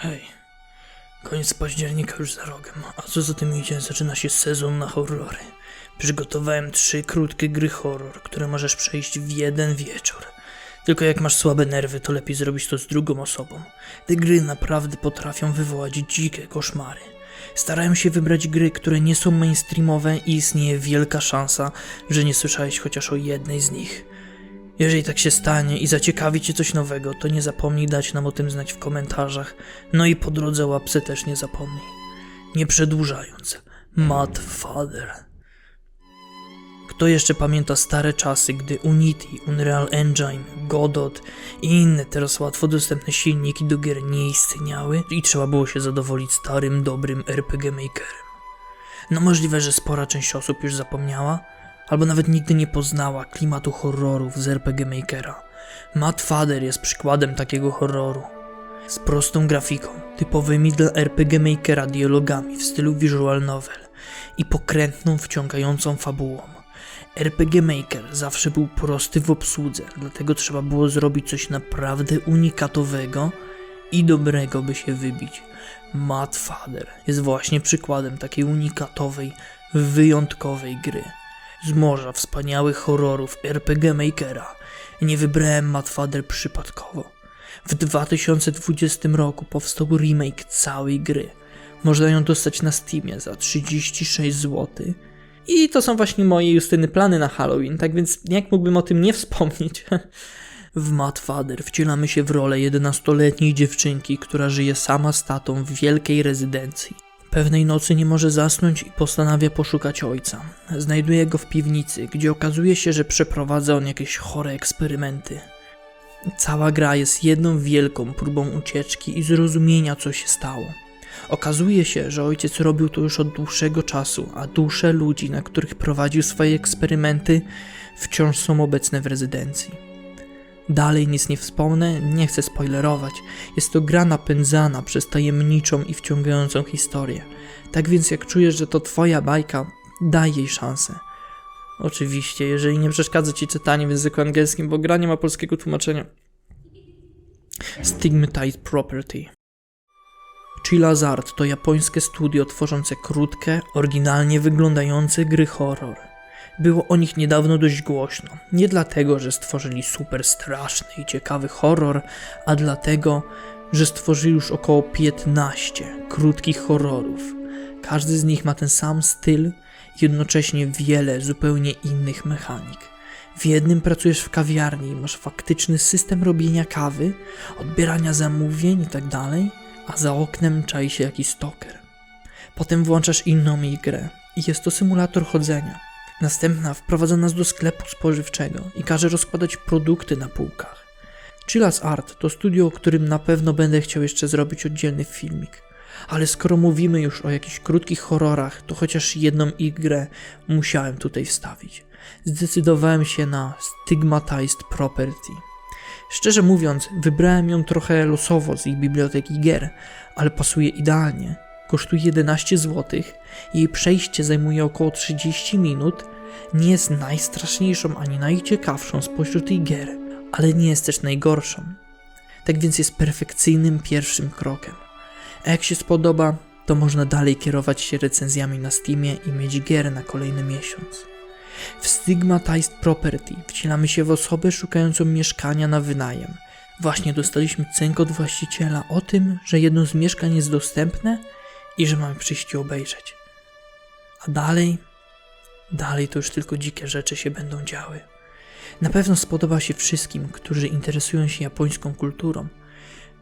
Hej, koniec października już za rogiem, a co za tym idzie, zaczyna się sezon na horrory. Przygotowałem trzy krótkie gry horror, które możesz przejść w jeden wieczór. Tylko jak masz słabe nerwy, to lepiej zrobić to z drugą osobą. Te gry naprawdę potrafią wywołać dzikie koszmary. Starałem się wybrać gry, które nie są mainstreamowe i istnieje wielka szansa, że nie słyszałeś chociaż o jednej z nich. Jeżeli tak się stanie i zaciekawi Cię coś nowego, to nie zapomnij dać nam o tym znać w komentarzach. No i po drodze łapce też nie zapomnij. Nie przedłużając, Mad Father. Kto jeszcze pamięta stare czasy, gdy Unity, Unreal Engine, Godot i inne teraz łatwo dostępne silniki do gier nie istniały i trzeba było się zadowolić starym, dobrym RPG Makerem? No możliwe, że spora część osób już zapomniała, albo nawet nigdy nie poznała klimatu horrorów z RPG Makera. Mad Father jest przykładem takiego horroru. Z prostą grafiką, typowymi dla RPG Makera dialogami w stylu visual novel i pokrętną, wciągającą fabułą. RPG Maker zawsze był prosty w obsłudze, dlatego trzeba było zrobić coś naprawdę unikatowego i dobrego, by się wybić. Mad Father jest właśnie przykładem takiej unikatowej, wyjątkowej gry. Z morza wspaniałych horrorów RPG Makera nie wybrałem Mad Father przypadkowo. W 2020 roku powstał remake całej gry. Można ją dostać na Steamie za 36 zł. I to są właśnie moje Justyny plany na Halloween, tak więc jak mógłbym o tym nie wspomnieć? W Mad wcielamy się w rolę 11-letniej dziewczynki, która żyje sama z tatą w wielkiej rezydencji. Pewnej nocy nie może zasnąć i postanawia poszukać ojca. Znajduje go w piwnicy, gdzie okazuje się, że przeprowadza on jakieś chore eksperymenty. Cała gra jest jedną wielką próbą ucieczki i zrozumienia, co się stało. Okazuje się, że ojciec robił to już od dłuższego czasu, a dusze ludzi, na których prowadził swoje eksperymenty, wciąż są obecne w rezydencji. Dalej nic nie wspomnę, nie chcę spoilerować. Jest to gra napędzana przez tajemniczą i wciągającą historię. Tak więc jak czujesz, że to twoja bajka, daj jej szansę. Oczywiście, jeżeli nie przeszkadza ci czytanie w języku angielskim, bo gra nie ma polskiego tłumaczenia. Stigmatized Property Chilla's Art to japońskie studio tworzące krótkie, oryginalnie wyglądające gry horror. Było o nich niedawno dość głośno. Nie dlatego, że stworzyli super straszny i ciekawy horror, a dlatego, że stworzyli już około 15 krótkich horrorów. Każdy z nich ma ten sam styl, jednocześnie wiele zupełnie innych mechanik. W jednym pracujesz w kawiarni i masz faktyczny system robienia kawy, odbierania zamówień itd., a za oknem czai się jakiś stalker. Potem włączasz inną grę i jest to symulator chodzenia. Następna wprowadza nas do sklepu spożywczego i każe rozkładać produkty na półkach. Chillas Art to studio, o którym na pewno będę chciał jeszcze zrobić oddzielny filmik. Ale skoro mówimy już o jakichś krótkich horrorach, to chociaż jedną ich grę musiałem tutaj wstawić. Zdecydowałem się na Stigmatized Property. Szczerze mówiąc, wybrałem ją trochę losowo z ich biblioteki gier, ale pasuje idealnie. Kosztuje 11 zł, jej przejście zajmuje około 30 minut, nie jest najstraszniejszą ani najciekawszą spośród ich gier, ale nie jest też najgorszą. Tak więc jest perfekcyjnym pierwszym krokiem. A jak się spodoba, to można dalej kierować się recenzjami na Steamie i mieć gier na kolejny miesiąc. W Stigmatized Property wcielamy się w osobę szukającą mieszkania na wynajem. Właśnie dostaliśmy cynk od właściciela o tym, że jedno z mieszkań jest dostępne i że mamy przyjść i obejrzeć. A dalej, dalej to już tylko dzikie rzeczy się będą działy. Na pewno spodoba się wszystkim, którzy interesują się japońską kulturą.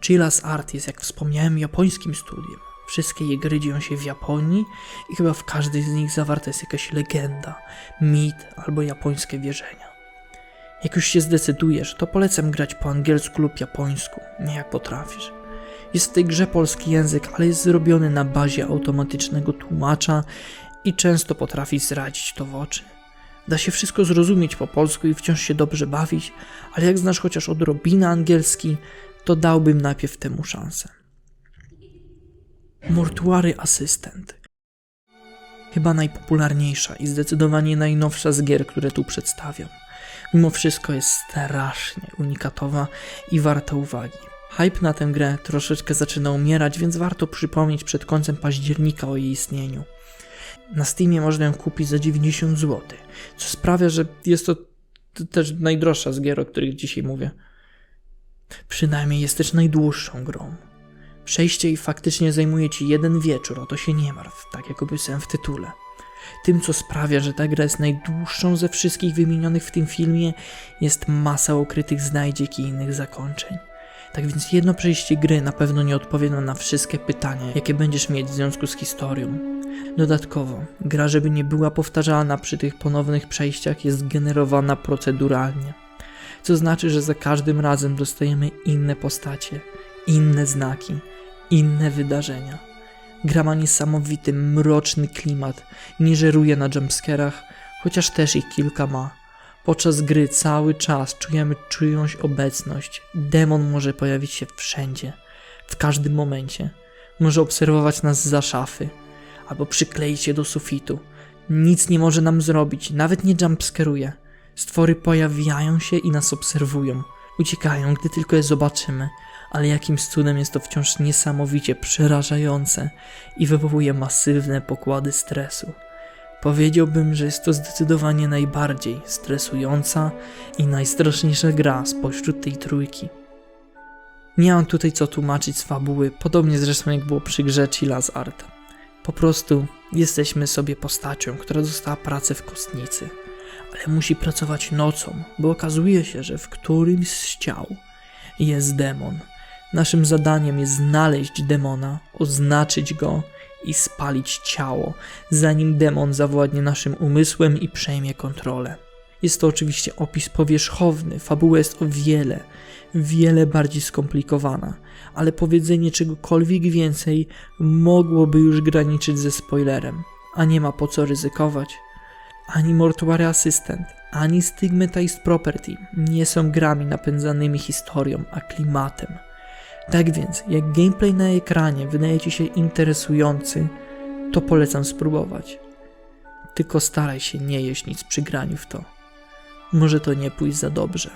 Chilla's Art jest, jak wspomniałem, japońskim studiem. Wszystkie jej gry dzieją się w Japonii i chyba w każdej z nich zawarta jest jakaś legenda, mit albo japońskie wierzenia. Jak już się zdecydujesz, to polecam grać po angielsku lub japońsku, nie jak potrafisz. Jest w tej grze polski język, ale jest zrobiony na bazie automatycznego tłumacza i często potrafi zradzić to w oczy. Da się wszystko zrozumieć po polsku i wciąż się dobrze bawić, ale jak znasz chociaż odrobinę angielski, to dałbym najpierw temu szansę. Mortuary Assistant. Chyba najpopularniejsza i zdecydowanie najnowsza z gier, które tu przedstawiam. Mimo wszystko jest strasznie unikatowa i warta uwagi. Hype na tę grę troszeczkę zaczyna umierać, więc warto przypomnieć przed końcem października o jej istnieniu. Na Steamie można ją kupić za 90 zł, co sprawia, że jest to też najdroższa z gier, o których dzisiaj mówię. Przynajmniej jest też najdłuższą grą. Przejście jej faktycznie zajmuje ci jeden wieczór, o to się nie martw, tak jak opisałem w tytule. Tym, co sprawia, że ta gra jest najdłuższą ze wszystkich wymienionych w tym filmie, jest masa ukrytych znajdziek i innych zakończeń. Tak więc jedno przejście gry na pewno nie odpowie nam na wszystkie pytania, jakie będziesz mieć w związku z historią. Dodatkowo, gra, żeby nie była powtarzalna przy tych ponownych przejściach, jest generowana proceduralnie. Co znaczy, że za każdym razem dostajemy inne postacie, inne znaki, inne wydarzenia. Gra ma niesamowity, mroczny klimat, nie żeruje na jumpscarach, chociaż też ich kilka ma. Podczas gry cały czas czujemy czyjąś obecność. Demon może pojawić się wszędzie, w każdym momencie. Może obserwować nas za szafy, albo przykleić się do sufitu. Nic nie może nam zrobić, nawet nie jumpscaruje. Stwory pojawiają się i nas obserwują. Uciekają, gdy tylko je zobaczymy, ale jakimś cudem jest to wciąż niesamowicie przerażające i wywołuje masywne pokłady stresu. Powiedziałbym, że jest to zdecydowanie najbardziej stresująca i najstraszniejsza gra spośród tej trójki. Nie mam tutaj co tłumaczyć z fabuły, podobnie zresztą jak było przy grze Art. Po prostu jesteśmy sobie postacią, która dostała pracę w kostnicy, ale musi pracować nocą, bo okazuje się, że w którymś z ciał jest demon. Naszym zadaniem jest znaleźć demona, oznaczyć go i spalić ciało, zanim demon zawładnie naszym umysłem i przejmie kontrolę. Jest to oczywiście opis powierzchowny, fabuła jest o wiele, wiele bardziej skomplikowana, ale powiedzenie czegokolwiek więcej mogłoby już graniczyć ze spoilerem, a nie ma po co ryzykować. Ani Mortuary Assistant, ani Stigmatized Property nie są grami napędzanymi historią, a klimatem. Tak więc, jak gameplay na ekranie wydaje Ci się interesujący, to polecam spróbować. Tylko staraj się nie jeść nic przy graniu w to. Może to nie pójść za dobrze.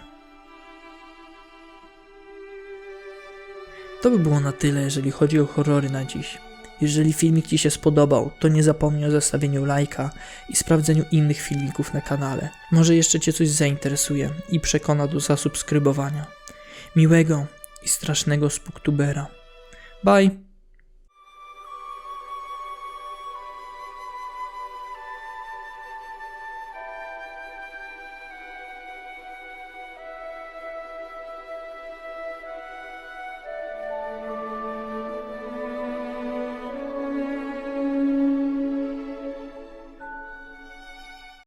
To by było na tyle, jeżeli chodzi o horrory na dziś. Jeżeli filmik Ci się spodobał, to nie zapomnij o zostawieniu lajka i sprawdzeniu innych filmików na kanale. Może jeszcze Cię coś zainteresuje i przekona do zasubskrybowania. Miłego i strasznego spooktubera. Bye!